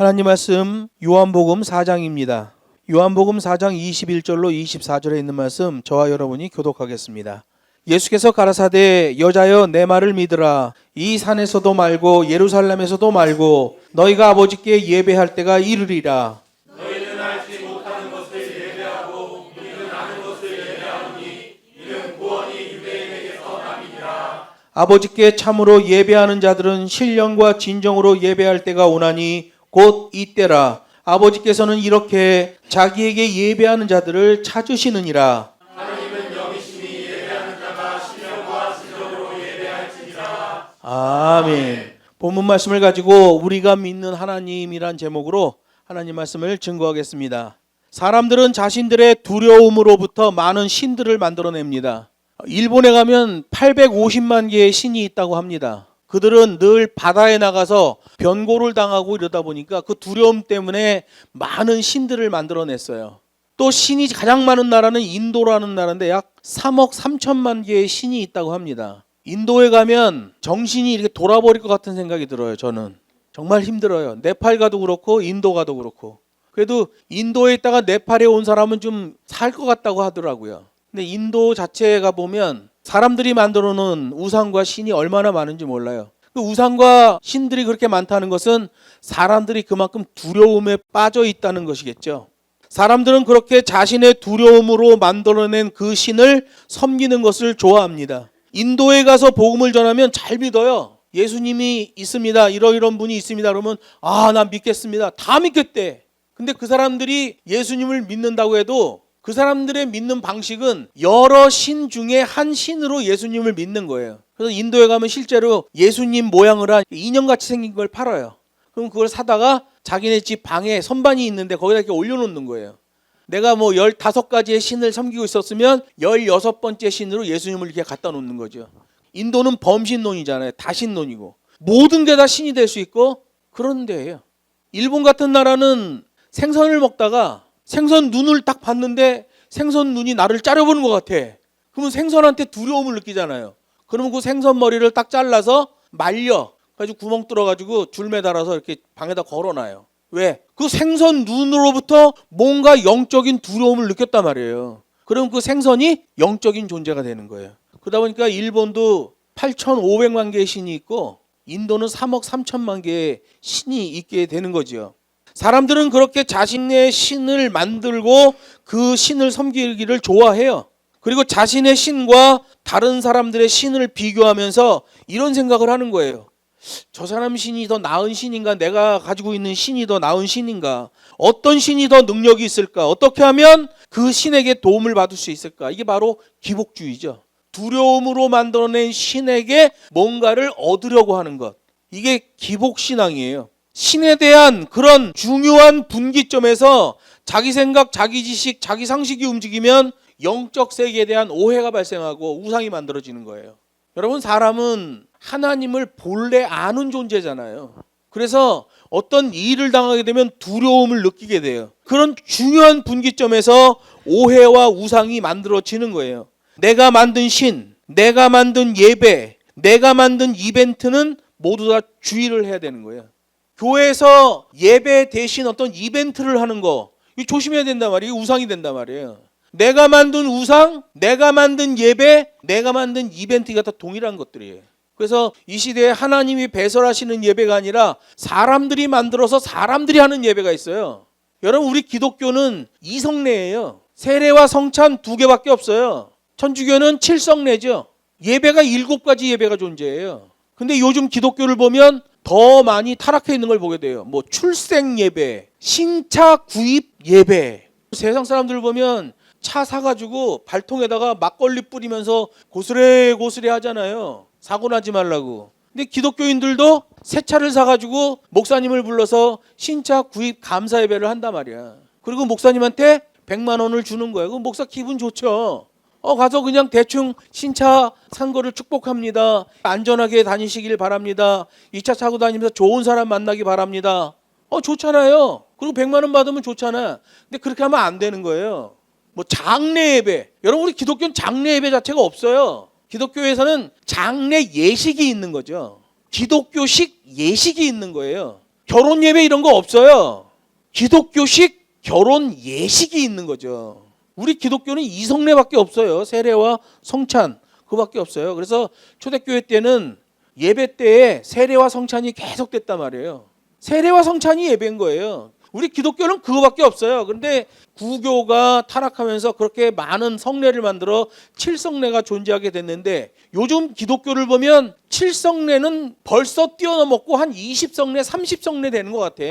하나님 말씀 요한복음 4장입니다. 요한복음 4장 21절로 24절에 있는 말씀 저와 여러분이 교독하겠습니다. 예수께서 가라사대 여자여 내 말을 믿으라 이 산에서도 말고 예루살렘에서도 말고 너희가 아버지께 예배할 때가 이르리라 아버지께 참으로 예배하는 자들은 신령과 진정으로 예배할 때가 오나니 곧 이때라. 아버지께서는 이렇게 자기에게 예배하는 자들을 찾으시느니라. 아멘. 본문 말씀을 가지고 우리가 믿는 하나님이란 제목으로 하나님 말씀을 증거하겠습니다. 사람들은 자신들의 두려움으로부터 많은 신들을 만들어냅니다. 일본에 가면 850만 개의 신이 있다고 합니다. 그들은 늘 바다에 나가서 변고를 당하고 이러다 보니까 그 두려움 때문에 많은 신들을 만들어냈어요. 또 신이 가장 많은 나라는 인도라는 나라인데 약 3억 3천만 개의 신이 있다고 합니다. 인도에 가면 정신이 이렇게 돌아버릴 것 같은 생각이 들어요. 저는 정말 힘들어요. 네팔 가도 그렇고 인도 가도 그렇고. 그래도 인도에 있다가 네팔에 온 사람은 좀 살 것 같다고 하더라고요. 근데 인도 자체가 보면 사람들이 만들어 놓은 우상과 신이 얼마나 많은지 몰라요. 그 우상과 신들이 그렇게 많다는 것은 사람들이 그만큼 두려움에 빠져 있다는 것이겠죠. 사람들은 그렇게 자신의 두려움으로 만들어낸 그 신을 섬기는 것을 좋아합니다. 인도에 가서 복음을 전하면 잘 믿어요. 예수님이 있습니다. 이러이런 분이 있습니다. 그러면 아, 나 믿겠습니다. 다 믿겠대. 근데 그 사람들이 예수님을 믿는다고 해도 그 사람들의 믿는 방식은 여러 신 중에 한 신으로 예수님을 믿는 거예요. 그래서 인도에 가면 실제로 예수님 모양을 한 인형같이 생긴 걸 팔아요. 그럼 그걸 사다가 자기네 집 방에 선반이 있는데 거기다 이렇게 올려놓는 거예요. 내가 뭐 15가지의 신을 섬기고 있었으면 16번째 신으로 예수님을 이렇게 갖다 놓는 거죠. 인도는 범신론이잖아요. 다신론이고. 모든 게 다 신이 될 수 있고 그런 데예요. 일본 같은 나라는 생선을 먹다가 생선 눈을 딱 봤는데 생선 눈이 나를 짜려보는 것 같아. 그러면 생선한테 두려움을 느끼잖아요. 그러면 그 생선 머리를 딱 잘라서 말려. 가지고 구멍 뚫어가지고 줄 매달아서 이렇게 방에다 걸어놔요. 왜? 그 생선 눈으로부터 뭔가 영적인 두려움을 느꼈단 말이에요. 그럼 그 생선이 영적인 존재가 되는 거예요. 그러다 보니까 일본도 8,500만 개의 신이 있고 인도는 3억 3천만 개의 신이 있게 되는 거지요. 사람들은 그렇게 자신의 신을 만들고 그 신을 섬기기를 좋아해요. 그리고 자신의 신과 다른 사람들의 신을 비교하면서 이런 생각을 하는 거예요. 저 사람 신이 더 나은 신인가? 내가 가지고 있는 신이 더 나은 신인가? 어떤 신이 더 능력이 있을까? 어떻게 하면 그 신에게 도움을 받을 수 있을까? 이게 바로 기복주의죠. 두려움으로 만들어낸 신에게 뭔가를 얻으려고 하는 것. 이게 기복신앙이에요. 신에 대한 그런 중요한 분기점에서 자기 생각, 자기 지식, 자기 상식이 움직이면 영적 세계에 대한 오해가 발생하고 우상이 만들어지는 거예요. 여러분 사람은 하나님을 본래 아는 존재잖아요. 그래서 어떤 일을 당하게 되면 두려움을 느끼게 돼요. 그런 중요한 분기점에서 오해와 우상이 만들어지는 거예요. 내가 만든 신, 내가 만든 예배, 내가 만든 이벤트는 모두 다 주의를 해야 되는 거예요. 교회에서 예배 대신 어떤 이벤트를 하는 거, 이거 조심해야 된단 말이에요. 우상이 된단 말이에요. 내가 만든 우상, 내가 만든 예배, 내가 만든 이벤트가 다 동일한 것들이에요. 그래서 이 시대에 하나님이 배설하시는 예배가 아니라 사람들이 만들어서 사람들이 하는 예배가 있어요. 여러분 우리 기독교는 이성례예요. 세례와 성찬 두 개밖에 없어요. 천주교는 칠성례죠. 예배가 일곱 가지 예배가 존재해요. 근데 요즘 기독교를 보면 더 많이 타락해 있는 걸 보게 돼요. 뭐 출생 예배, 신차 구입 예배. 세상 사람들 보면 차 사가지고 발통에다가 막걸리 뿌리면서 고스레 고스레 하잖아요. 사고 나지 말라고. 근데 기독교인들도 새 차를 사가지고 목사님을 불러서 신차 구입 감사 예배를 한단 말이야. 그리고 목사님한테 100만 원을 주는 거야. 그럼 목사 기분 좋죠. 어 가서 그냥 대충 신차 산 거를 축복합니다. 안전하게 다니시길 바랍니다. 이차 타고 다니면서 좋은 사람 만나기 바랍니다. 어 좋잖아요. 그리고 100만 원 받으면 좋잖아. 근데 그렇게 하면 안 되는 거예요. 뭐 장례 예배. 여러분 우리 기독교는 장례 예배 자체가 없어요. 기독교에서는 장례 예식이 있는 거죠. 기독교식 예식이 있는 거예요. 결혼 예배 이런 거 없어요. 기독교식 결혼 예식이 있는 거죠. 우리 기독교는 이성례밖에 없어요. 세례와 성찬 그밖에 없어요. 그래서 초대교회 때는 예배 때에 세례와 성찬이 계속됐단 말이에요. 세례와 성찬이 예배인 거예요. 우리 기독교는 그거밖에 없어요. 그런데 구교가 타락하면서 그렇게 많은 성례를 만들어 칠성례가 존재하게 됐는데 요즘 기독교를 보면 칠성례는 벌써 뛰어넘었고 한 20성례, 30성례 되는 것 같아.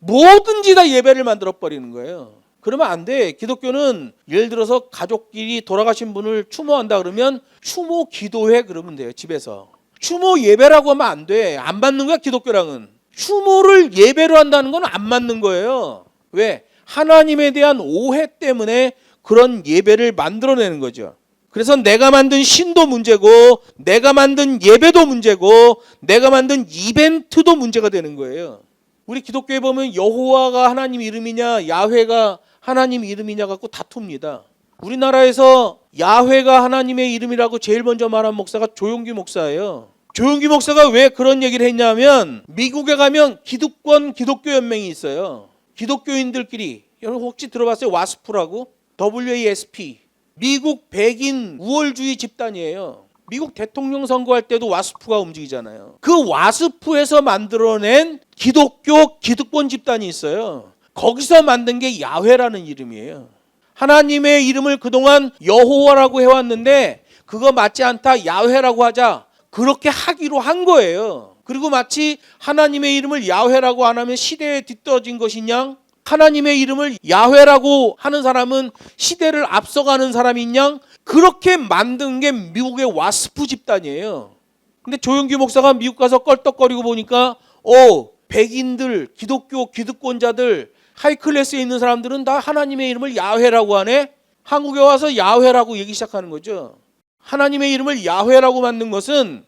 뭐든지 다 예배를 만들어 버리는 거예요. 그러면 안 돼. 기독교는 예를 들어서 가족끼리 돌아가신 분을 추모한다 그러면 추모 기도회 그러면 돼요. 집에서. 추모 예배라고 하면 안 돼. 안 받는 거야, 기독교랑은. 추모를 예배로 한다는 건 안 맞는 거예요. 왜? 하나님에 대한 오해 때문에 그런 예배를 만들어내는 거죠. 그래서 내가 만든 신도 문제고, 내가 만든 예배도 문제고, 내가 만든 이벤트도 문제가 되는 거예요. 우리 기독교에 보면 여호와가 하나님 이름이냐, 야훼가 하나님 이름이냐 갖고 다툽니다. 우리나라에서 야훼가 하나님의 이름이라고 제일 먼저 말한 목사가 조용기 목사예요. 조용기 목사가 왜 그런 얘기를 했냐면 미국에 가면 기득권 기독교 연맹이 있어요. 기독교인들끼리 여러분 혹시 들어봤어요? 와스프라고? WASP. 미국 백인 우월주의 집단이에요. 미국 대통령 선거할 때도 와스프가 움직이잖아요. 그 와스프에서 만들어낸 기독교 기득권 집단이 있어요. 거기서 만든 게 야훼라는 이름이에요. 하나님의 이름을 그동안 여호와라고 해왔는데 그거 맞지 않다 야훼라고 하자 그렇게 하기로 한 거예요. 그리고 마치 하나님의 이름을 야훼라고 안 하면 시대에 뒤떨어진 것이냐? 하나님의 이름을 야훼라고 하는 사람은 시대를 앞서가는 사람인 양 그렇게 만든 게 미국의 와스프 집단이에요. 근데 조영규 목사가 미국 가서 껄떡거리고 보니까 어 백인들 기독교 기득권자들 하이 클래스에 있는 사람들은 다 하나님의 이름을 야훼라고 하네. 한국에 와서 야훼라고 얘기 시작하는 거죠. 하나님의 이름을 야훼라고 만든 것은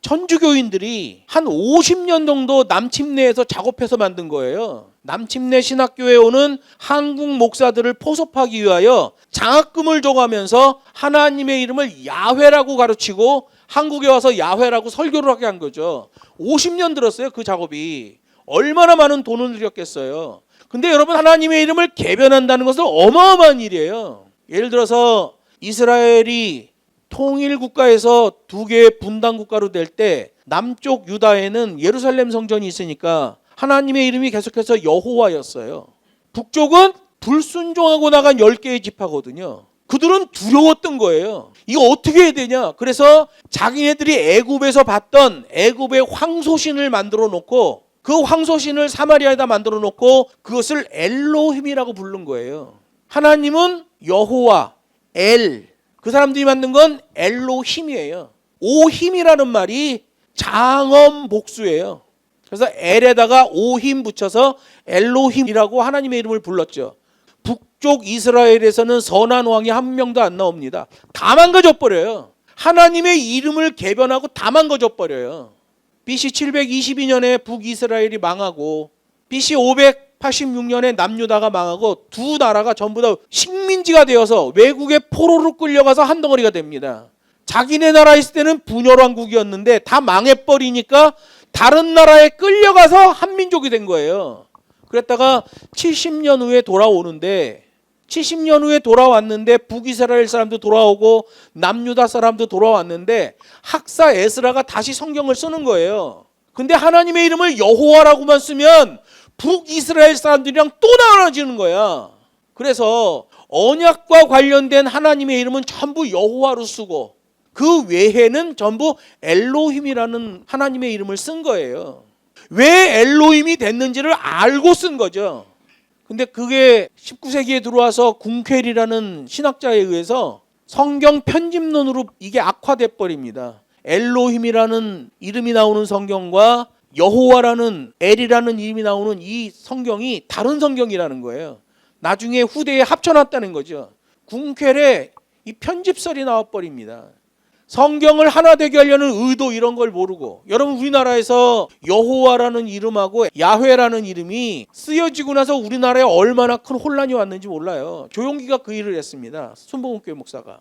천주교인들이 한 50년 정도 남침내에서 작업해서 만든 거예요. 남침내 신학교에 오는 한국 목사들을 포섭하기 위하여 장학금을 줘가면서 하나님의 이름을 야훼라고 가르치고 한국에 와서 야훼라고 설교를 하게 한 거죠. 50년 들었어요. 그 작업이. 얼마나 많은 돈을 들였겠어요. 근데 여러분 하나님의 이름을 개변한다는 것은 어마어마한 일이에요. 예를 들어서 이스라엘이 통일 국가에서 두 개의 분단 국가로 될 때 남쪽 유다에는 예루살렘 성전이 있으니까 하나님의 이름이 계속해서 여호와였어요. 북쪽은 불순종하고 나간 10개의 지파거든요. 그들은 두려웠던 거예요. 이거 어떻게 해야 되냐? 그래서 자기네들이 애굽에서 봤던 애굽의 황소신을 만들어 놓고 그 황소신을 사마리아에다 만들어 놓고 그것을 엘로힘이라고 부른 거예요. 하나님은 여호와, 엘. 그 사람들이 만든 건 엘로힘이에요. 오힘이라는 말이 장엄 복수예요. 그래서 엘에다가 오힘 붙여서 엘로힘이라고 하나님의 이름을 불렀죠. 북쪽 이스라엘에서는 선한 왕이 한 명도 안 나옵니다. 다 망가져 버려요. 하나님의 이름을 개변하고 다 망가져 버려요. BC 722년에 북이스라엘이 망하고 BC 586년에 남유다가 망하고 두 나라가 전부 다 식민지가 되어서 외국의 포로로 끌려가서 한 덩어리가 됩니다. 자기네 나라 있을 때는 분열 왕국이었는데 다 망해버리니까 다른 나라에 끌려가서 한민족이 된 거예요. 그랬다가 70년 후에 돌아오는데 70년 후에 돌아왔는데 북이스라엘 사람도 돌아오고 남유다 사람도 돌아왔는데 학사 에스라가 다시 성경을 쓰는 거예요. 근데 하나님의 이름을 여호와라고만 쓰면 북이스라엘 사람들이랑 또 나눠지는 거야. 그래서 언약과 관련된 하나님의 이름은 전부 여호와로 쓰고 그 외에는 전부 엘로힘이라는 하나님의 이름을 쓴 거예요. 왜 엘로힘이 됐는지를 알고 쓴 거죠. 근데 그게 19세기에 들어와서 궁켈이라는 신학자에 의해서 성경 편집론으로 이게 악화돼 버립니다. 엘로힘이라는 이름이 나오는 성경과 여호와라는 엘이라는 이름이 나오는 이 성경이 다른 성경이라는 거예요. 나중에 후대에 합쳐놨다는 거죠. 궁켈에 이 편집설이 나와 버립니다. 성경을 하나 되게 하려는 의도 이런 걸 모르고 여러분 우리나라에서 여호와라는 이름하고 야훼라는 이름이 쓰여지고 나서 우리나라에 얼마나 큰 혼란이 왔는지 몰라요. 조용기가 그 일을 했습니다. 순복음교회 목사가.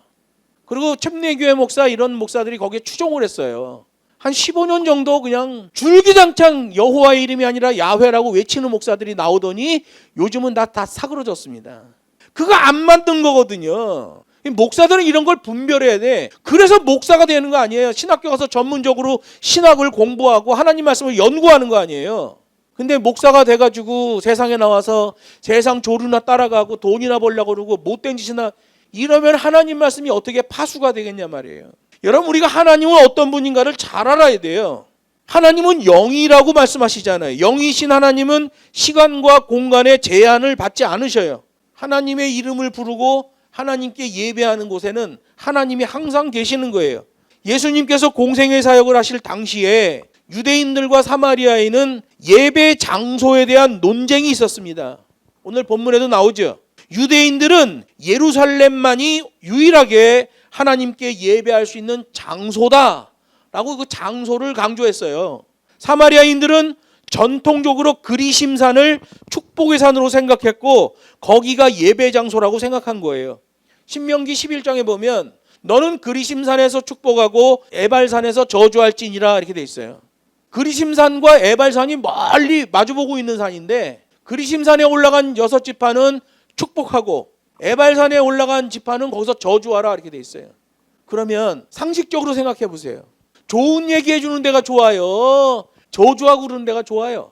그리고 첨례교회 목사 이런 목사들이 거기에 추종을 했어요. 한 15년 정도 그냥 줄기장창 여호와의 이름이 아니라 야훼라고 외치는 목사들이 나오더니 요즘은 다, 다 사그러졌습니다. 그거 안 만든 거거든요. 이 목사들은 이런 걸 분별해야 돼. 그래서 목사가 되는 거 아니에요. 신학교 가서 전문적으로 신학을 공부하고 하나님 말씀을 연구하는 거 아니에요. 근데 목사가 돼가지고 세상에 나와서 세상 조류나 따라가고 돈이나 벌려고 그러고 못된 짓이나 이러면 하나님 말씀이 어떻게 파수가 되겠냐 말이에요. 여러분 우리가 하나님은 어떤 분인가를 잘 알아야 돼요. 하나님은 영이라고 말씀하시잖아요. 영이신 하나님은 시간과 공간의 제한을 받지 않으셔요. 하나님의 이름을 부르고 하나님께 예배하는 곳에는 하나님이 항상 계시는 거예요. 예수님께서 공생의 사역을 하실 당시에 유대인들과 사마리아인은 예배 장소에 대한 논쟁이 있었습니다. 오늘 본문에도 나오죠. 유대인들은 예루살렘만이 유일하게 하나님께 예배할 수 있는 장소다라고 그 장소를 강조했어요. 사마리아인들은 전통적으로 그리심산을 축복의 산으로 생각했고 거기가 예배 장소라고 생각한 거예요. 신명기 11장에 보면 너는 그리심산에서 축복하고 에발산에서 저주할지니라 이렇게 돼 있어요. 그리심산과 에발산이 멀리 마주보고 있는 산인데 그리심산에 올라간 여섯 지파는 축복하고 에발산에 올라간 지파는 거기서 저주하라 이렇게 돼 있어요. 그러면 상식적으로 생각해 보세요. 좋은 얘기해 주는 데가 좋아요. 저주하고 그러는 데가 좋아요.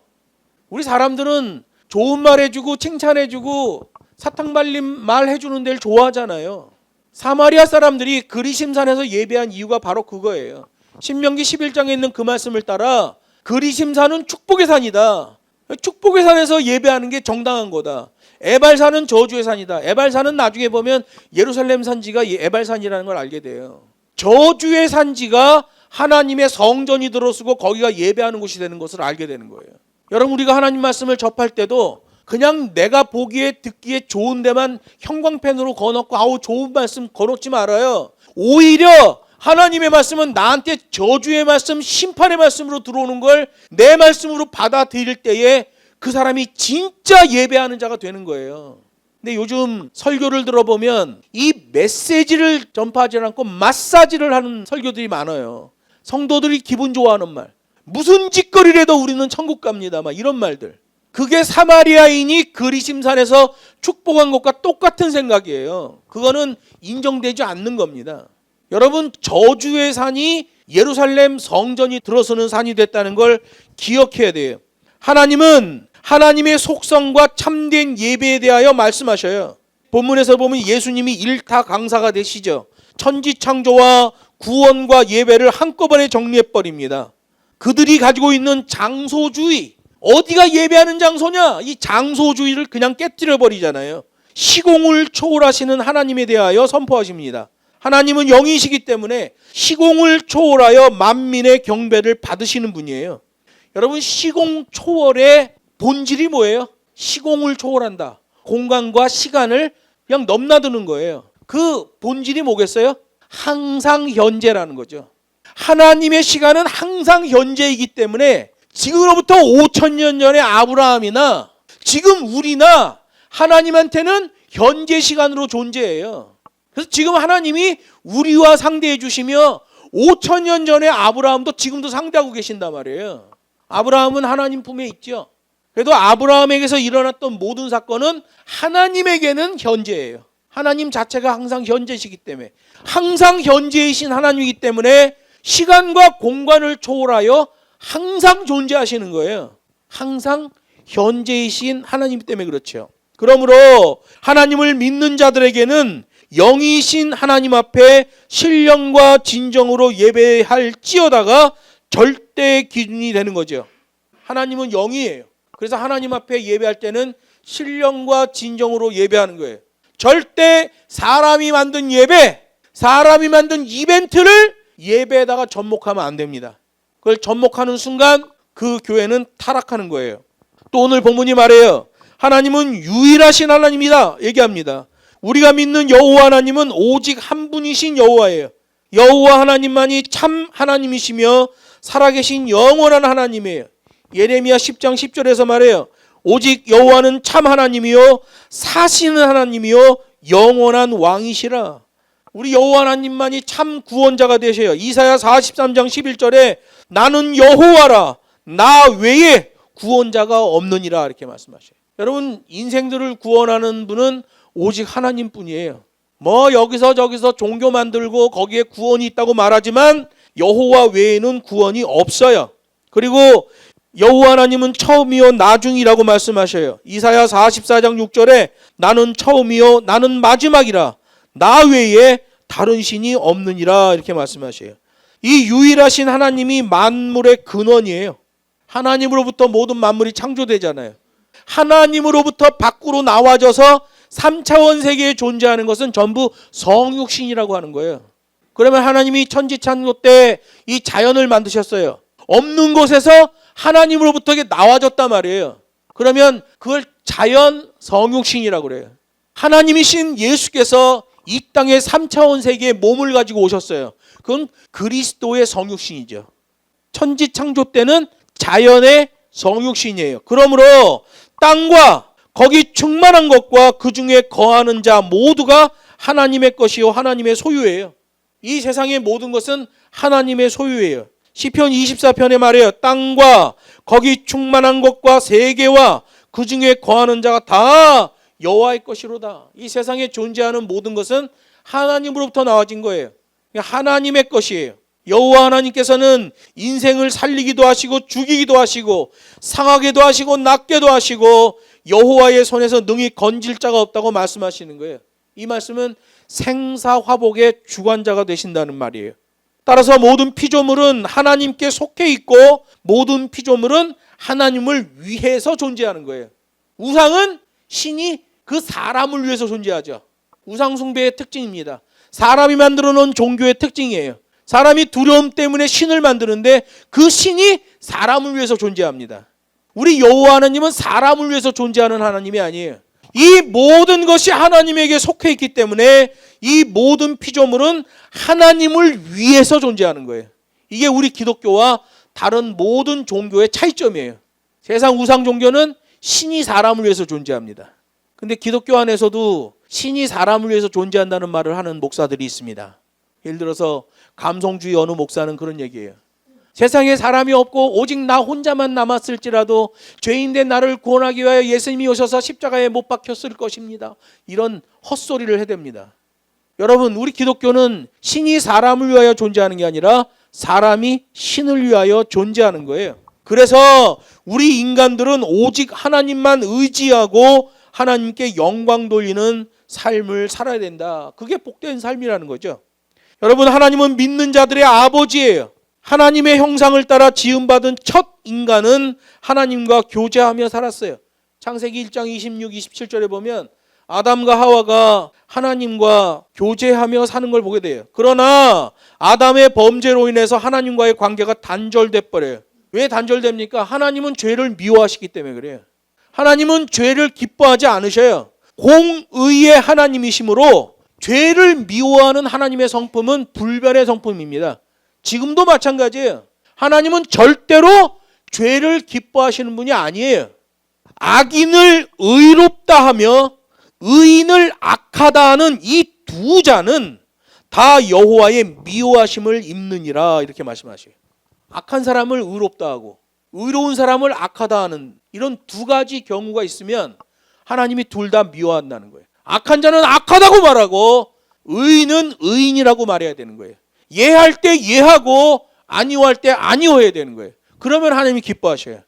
우리 사람들은 좋은 말 해주고 칭찬해주고 사탕 발림 말 해주는 데를 좋아하잖아요. 사마리아 사람들이 그리심산에서 예배한 이유가 바로 그거예요. 신명기 11장에 있는 그 말씀을 따라 그리심산은 축복의 산이다. 축복의 산에서 예배하는 게 정당한 거다. 에발산은 저주의 산이다. 에발산은 나중에 보면 예루살렘 산지가 에발산이라는 걸 알게 돼요. 저주의 산지가 하나님의 성전이 들어서고 거기가 예배하는 곳이 되는 것을 알게 되는 거예요. 여러분 우리가 하나님 말씀을 접할 때도 그냥 내가 보기에 듣기에 좋은 데만 형광펜으로 거놓고 아우 좋은 말씀 거놓지 말아요. 오히려 하나님의 말씀은 나한테 저주의 말씀, 심판의 말씀으로 들어오는 걸 내 말씀으로 받아들일 때에 그 사람이 진짜 예배하는 자가 되는 거예요. 근데 요즘 설교를 들어보면 이 메시지를 전파하지 않고 마사지를 하는 설교들이 많아요. 성도들이 기분 좋아하는 말. 무슨 짓거리라도 우리는 천국 갑니다. 막 이런 말들. 그게 사마리아인이 그리심산에서 축복한 것과 똑같은 생각이에요. 그거는 인정되지 않는 겁니다. 여러분 저주의 산이 예루살렘 성전이 들어서는 산이 됐다는 걸 기억해야 돼요. 하나님은 하나님의 속성과 참된 예배에 대하여 말씀하셔요. 본문에서 보면 예수님이 일타 강사가 되시죠. 천지 창조와 구원과 예배를 한꺼번에 정리해 버립니다. 그들이 가지고 있는 장소주의, 어디가 예배하는 장소냐? 이 장소주의를 그냥 깨뜨려 버리잖아요. 시공을 초월하시는 하나님에 대하여 선포하십니다. 하나님은 영이시기 때문에 시공을 초월하여 만민의 경배를 받으시는 분이에요. 여러분 시공 초월의 본질이 뭐예요? 시공을 초월한다. 공간과 시간을 그냥 넘나드는 거예요. 그 본질이 뭐겠어요? 항상 현재라는 거죠. 하나님의 시간은 항상 현재이기 때문에 지금으로부터 5천 년 전의 아브라함이나 지금 우리나 하나님한테는 현재 시간으로 존재해요. 그래서 지금 하나님이 우리와 상대해 주시며 5천 년 전의 아브라함도 지금도 상대하고 계신단 말이에요. 아브라함은 하나님 품에 있죠. 그래도 아브라함에게서 일어났던 모든 사건은 하나님에게는 현재예요. 하나님 자체가 항상 현재시기 때문에 항상 현재이신 하나님이기 때문에 시간과 공간을 초월하여 항상 존재하시는 거예요. 항상 현재이신 하나님 때문에 그렇죠. 그러므로 하나님을 믿는 자들에게는 영이신 하나님 앞에 신령과 진정으로 예배할지어다가 절대 기준이 되는 거죠. 하나님은 영이에요. 그래서 하나님 앞에 예배할 때는 신령과 진정으로 예배하는 거예요. 절대 사람이 만든 예배, 사람이 만든 이벤트를 예배에다가 접목하면 안 됩니다. 그걸 접목하는 순간 그 교회는 타락하는 거예요. 또 오늘 본문이 말해요. 하나님은 유일하신 하나님이다 얘기합니다. 우리가 믿는 여호와 하나님은 오직 한 분이신 여호와예요. 여호와 하나님만이 참 하나님이시며 살아계신 영원한 하나님이에요. 예레미야 10장 10절에서 말해요. 오직 여호와는 참 하나님이요 사시는 하나님이요 영원한 왕이시라. 우리 여호와 하나님만이 참 구원자가 되셔요. 이사야 43장 11절에 나는 여호와라 나 외에 구원자가 없느니라 이렇게 말씀하셔요. 여러분 인생들을 구원하는 분은 오직 하나님뿐이에요. 뭐 여기서 저기서 종교 만들고 거기에 구원이 있다고 말하지만 여호와 외에는 구원이 없어요. 그리고 여호와 하나님은 처음이요 나중이라고 말씀하셔요. 이사야 44장 6절에 나는 처음이요 나는 마지막이라 나 외에 다른 신이 없느니라 이렇게 말씀하셔요. 이 유일하신 하나님이 만물의 근원이에요. 하나님으로부터 모든 만물이 창조되잖아요. 하나님으로부터 밖으로 나와져서 3차원 세계에 존재하는 것은 전부 성육신이라고 하는 거예요. 그러면 하나님이 천지 창조 때 이 자연을 만드셨어요. 없는 곳에서 하나님으로부터 나와졌단 말이에요. 그러면 그걸 자연 성육신이라고 그래요. 하나님이신 예수께서 이 땅의 3차원 세계에 몸을 가지고 오셨어요. 그건 그리스도의 성육신이죠. 천지 창조 때는 자연의 성육신이에요. 그러므로 땅과 거기 충만한 것과 그 중에 거하는 자 모두가 하나님의 것이요 하나님의 소유예요. 이 세상의 모든 것은 하나님의 소유예요. 시편 24편에 말해요. 땅과 거기 충만한 것과 세계와 그 중에 거하는 자가 다 여호와의 것이로다. 이 세상에 존재하는 모든 것은 하나님으로부터 나와진 거예요. 하나님의 것이에요. 여호와 하나님께서는 인생을 살리기도 하시고 죽이기도 하시고 상하게도 하시고 낫게도 하시고 여호와의 손에서 능히 건질 자가 없다고 말씀하시는 거예요. 이 말씀은 생사화복의 주관자가 되신다는 말이에요. 따라서 모든 피조물은 하나님께 속해 있고 모든 피조물은 하나님을 위해서 존재하는 거예요. 우상은 신이 그 사람을 위해서 존재하죠. 우상 숭배의 특징입니다. 사람이 만들어 놓은 종교의 특징이에요. 사람이 두려움 때문에 신을 만드는데 그 신이 사람을 위해서 존재합니다. 우리 여호와 하나님은 사람을 위해서 존재하는 하나님이 아니에요. 이 모든 것이 하나님에게 속해 있기 때문에 이 모든 피조물은 하나님을 위해서 존재하는 거예요. 이게 우리 기독교와 다른 모든 종교의 차이점이에요. 세상 우상 종교는 신이 사람을 위해서 존재합니다. 근데 기독교 안에서도 신이 사람을 위해서 존재한다는 말을 하는 목사들이 있습니다. 예를 들어서 감성주의 어느 목사는 그런 얘기예요. 세상에 사람이 없고 오직 나 혼자만 남았을지라도 죄인된 나를 구원하기 위하여 예수님이 오셔서 십자가에 못 박혔을 것입니다. 이런 헛소리를 해댑니다. 여러분, 우리 기독교는 신이 사람을 위하여 존재하는 게 아니라 사람이 신을 위하여 존재하는 거예요. 그래서 우리 인간들은 오직 하나님만 의지하고 하나님께 영광 돌리는 삶을 살아야 된다. 그게 복된 삶이라는 거죠. 여러분, 하나님은 믿는 자들의 아버지예요. 하나님의 형상을 따라 지음받은 첫 인간은 하나님과 교제하며 살았어요. 창세기 1장 26, 27절에 보면 아담과 하와가 하나님과 교제하며 사는 걸 보게 돼요. 그러나 아담의 범죄로 인해서 하나님과의 관계가 단절돼 버려요. 왜 단절됩니까? 하나님은 죄를 미워하시기 때문에 그래요. 하나님은 죄를 기뻐하지 않으셔요. 공의의 하나님이시므로 죄를 미워하는 하나님의 성품은 불변의 성품입니다. 지금도 마찬가지예요. 하나님은 절대로 죄를 기뻐하시는 분이 아니에요. 악인을 의롭다 하며 의인을 악하다 하는 이 두 자는 다 여호와의 미워하심을 입느니라 이렇게 말씀하셔요. 악한 사람을 의롭다 하고 의로운 사람을 악하다 하는 이런 두 가지 경우가 있으면 하나님이 둘 다 미워한다는 거예요. 악한 자는 악하다고 말하고 의인은 의인이라고 말해야 되는 거예요. 예할 때 예하고 아니오할 때 아니오해야 되는 거예요. 그러면 하나님이 기뻐하셔요.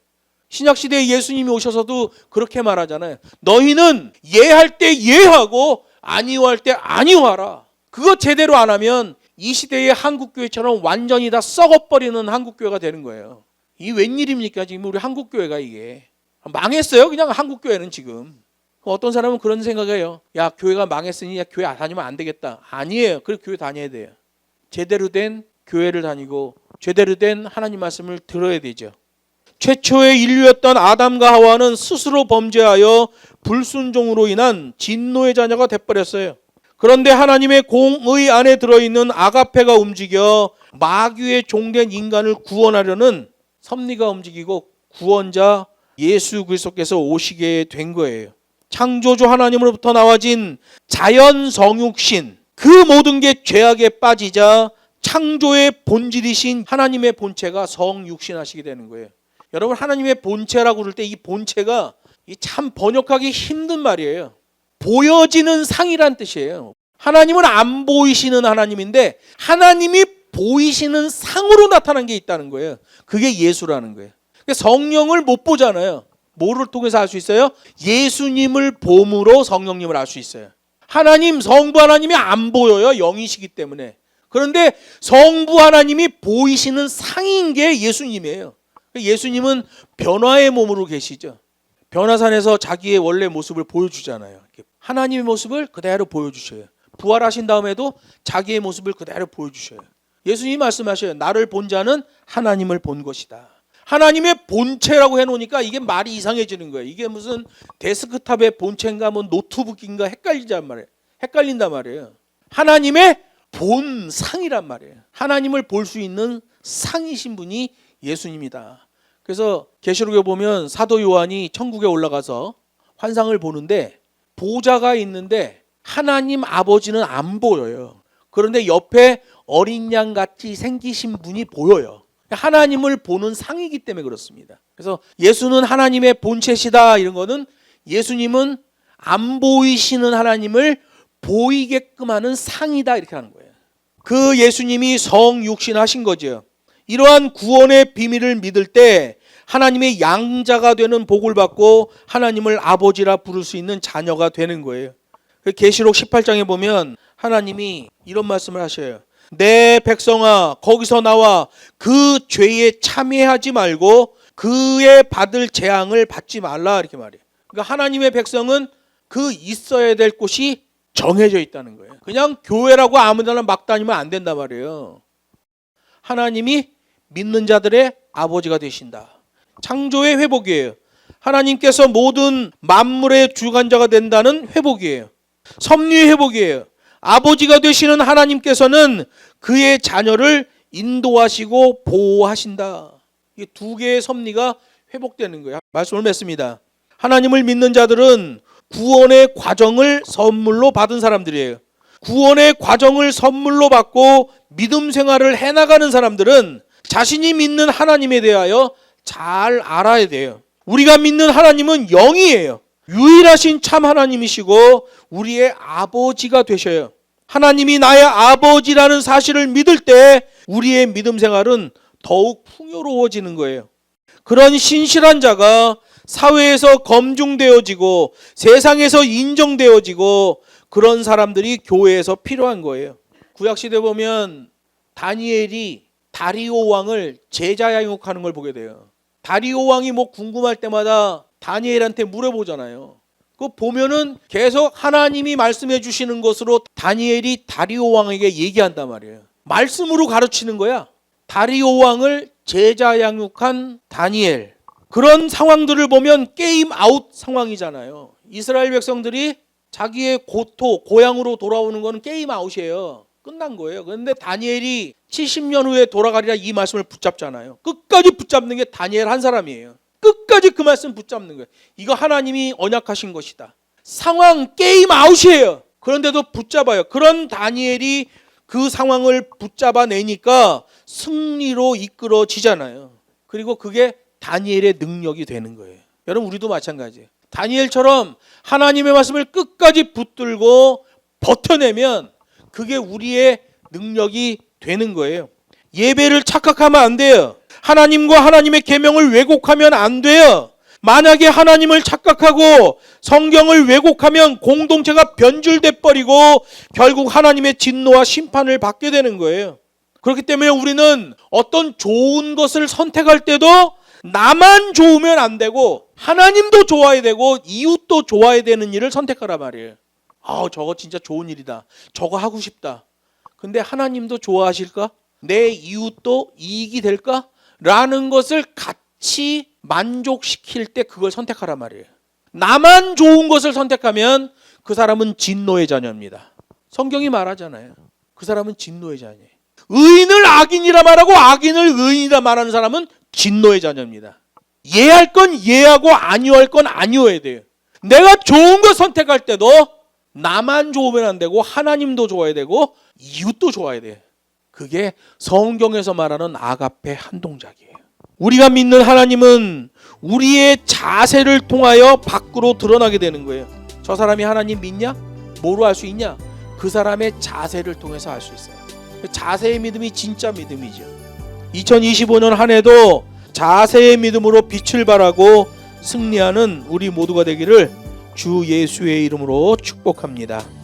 신약 시대에 예수님이 오셔서도 그렇게 말하잖아요. 너희는 예할 때 예하고 아니오할 때 아니오하라. 그거 제대로 안 하면 이 시대의 한국 교회처럼 완전히 다 썩어버리는 한국 교회가 되는 거예요. 이 웬일입니까? 지금 우리 한국 교회가 이게 망했어요. 그냥 한국 교회는 지금. 어떤 사람은 그런 생각해요. 야 교회가 망했으니 야 교회 다니면 안 되겠다. 아니에요. 그래 교회 다녀야 돼요. 제대로 된 교회를 다니고 제대로 된 하나님 말씀을 들어야 되죠. 최초의 인류였던 아담과 하와는 스스로 범죄하여 불순종으로 인한 진노의 자녀가 돼버렸어요. 그런데 하나님의 공의 안에 들어있는 아가페가 움직여 마귀의 종된 인간을 구원하려는 섭리가 움직이고 구원자 예수 그리스도께서 오시게 된 거예요. 창조주 하나님으로부터 나와진 자연 성육신 그 모든 게 죄악에 빠지자 창조의 본질이신 하나님의 본체가 성육신하시게 되는 거예요. 여러분 하나님의 본체라고 그럴 때 이 본체가 이참 번역하기 힘든 말이에요. 보여지는 상이란 뜻이에요. 하나님은 안 보이시는 하나님인데 하나님이 보이시는 상으로 나타난 게 있다는 거예요. 그게 예수라는 거예요. 그러니까 성령을 못 보잖아요. 뭐를 통해서 알 수 있어요? 예수님을 봄으로 성령님을 알 수 있어요. 하나님 성부 하나님이 안 보여요. 영이시기 때문에. 그런데 성부 하나님이 보이시는 상인 게 예수님이에요. 예수님은 변화의 몸으로 계시죠. 변화산에서 자기의 원래 모습을 보여주잖아요. 하나님의 모습을 그대로 보여주셔요. 부활하신 다음에도 자기의 모습을 그대로 보여주셔요. 예수님이 말씀하셔요. 나를 본 자는 하나님을 본 것이다. 하나님의 본체라고 해놓으니까 이게 말이 이상해지는 거예요. 이게 무슨 데스크탑의 본체인가 뭐 노트북인가 헷갈리단 말이에요. 헷갈린단 말이에요. 하나님의 본상이란 말이에요. 하나님을 볼 수 있는 상이신 분이 예수님이다. 그래서 계시록에 보면 사도 요한이 천국에 올라가서 환상을 보는데 보좌가 있는데 하나님 아버지는 안 보여요. 그런데 옆에 어린 양 같이 생기신 분이 보여요. 하나님을 보는 상이기 때문에 그렇습니다. 그래서 예수는 하나님의 본체시다 이런 거는 예수님은 안 보이시는 하나님을 보이게끔 하는 상이다 이렇게 하는 거예요. 그 예수님이 성육신하신 거죠. 이러한 구원의 비밀을 믿을 때 하나님의 양자가 되는 복을 받고 하나님을 아버지라 부를 수 있는 자녀가 되는 거예요. 그 계시록 18장에 보면 하나님이 이런 말씀을 하셔요. 내 백성아 거기서 나와 그 죄에 참여하지 말고 그의 받을 재앙을 받지 말라 이렇게 말해요. 그러니까 하나님의 백성은 그 있어야 될 곳이 정해져 있다는 거예요. 그냥 교회라고 아무데나 막 다니면 안 된단 말이에요. 하나님이 믿는 자들의 아버지가 되신다. 창조의 회복이에요. 하나님께서 모든 만물의 주관자가 된다는 회복이에요. 섭리의 회복이에요. 아버지가 되시는 하나님께서는 그의 자녀를 인도하시고 보호하신다. 이 두 개의 섭리가 회복되는 거예요. 말씀을 맺습니다. 하나님을 믿는 자들은 구원의 과정을 선물로 받은 사람들이에요. 구원의 과정을 선물로 받고 믿음 생활을 해나가는 사람들은 자신이 믿는 하나님에 대하여 잘 알아야 돼요. 우리가 믿는 하나님은 영이에요. 유일하신 참 하나님이시고 우리의 아버지가 되셔요. 하나님이 나의 아버지라는 사실을 믿을 때 우리의 믿음 생활은 더욱 풍요로워지는 거예요. 그런 신실한 자가 사회에서 검증되어지고 세상에서 인정되어지고 그런 사람들이 교회에서 필요한 거예요. 구약 시대 보면 다니엘이 다리오 왕을 제자 양육하는 걸 보게 돼요. 다리오 왕이 뭐 궁금할 때마다 다니엘한테 물어보잖아요. 그 보면은 계속 하나님이 말씀해 주시는 것으로 다니엘이 다리오 왕에게 얘기한단 말이에요. 말씀으로 가르치는 거야. 다리오 왕을 제자 양육한 다니엘. 그런 상황들을 보면 게임 아웃 상황이잖아요. 이스라엘 백성들이 자기의 고토, 고향으로 돌아오는 거는 게임 아웃이에요. 끝난 거예요. 그런데 다니엘이 70년 후에 돌아가리라 이 말씀을 붙잡잖아요. 끝까지 붙잡는 게 다니엘 한 사람이에요. 끝까지 그 말씀 붙잡는 거예요. 이거 하나님이 언약하신 것이다. 상황 게임 아웃이에요. 그런데도 붙잡아요. 그런 다니엘이 그 상황을 붙잡아내니까 승리로 이끌어지잖아요. 그리고 그게 다니엘의 능력이 되는 거예요. 여러분 우리도 마찬가지예요. 다니엘처럼 하나님의 말씀을 끝까지 붙들고 버텨내면 그게 우리의 능력이 되는 거예요. 예배를 착각하면 안 돼요. 하나님과 하나님의 계명을 왜곡하면 안 돼요. 만약에 하나님을 착각하고 성경을 왜곡하면 공동체가 변질돼 버리고 결국 하나님의 진노와 심판을 받게 되는 거예요. 그렇기 때문에 우리는 어떤 좋은 것을 선택할 때도 나만 좋으면 안 되고 하나님도 좋아야 되고 이웃도 좋아야 되는 일을 선택하라 말이에요. 아, 저거 진짜 좋은 일이다. 저거 하고 싶다. 근데 하나님도 좋아하실까? 내 이웃도 이익이 될까? 라는 것을 같이 만족시킬 때 그걸 선택하란 말이에요. 나만 좋은 것을 선택하면 그 사람은 진노의 자녀입니다. 성경이 말하잖아요. 그 사람은 진노의 자녀예요. 의인을 악인이라 말하고 악인을 의인이라 말하는 사람은 진노의 자녀입니다. 예할 건 예하고 아니할 건 아니어야 돼요. 내가 좋은 거 선택할 때도 나만 좋으면 안 되고 하나님도 좋아야 되고 이웃도 좋아야 돼. 그게 성경에서 말하는 아가페 한 동작이에요. 우리가 믿는 하나님은 우리의 자세를 통하여 밖으로 드러나게 되는 거예요. 저 사람이 하나님 믿냐? 뭐로 알 수 있냐? 그 사람의 자세를 통해서 알 수 있어요. 자세의 믿음이 진짜 믿음이죠. 2025년 한 해도 자세의 믿음으로 빛을 발하고 승리하는 우리 모두가 되기를 주 예수의 이름으로 축복합니다.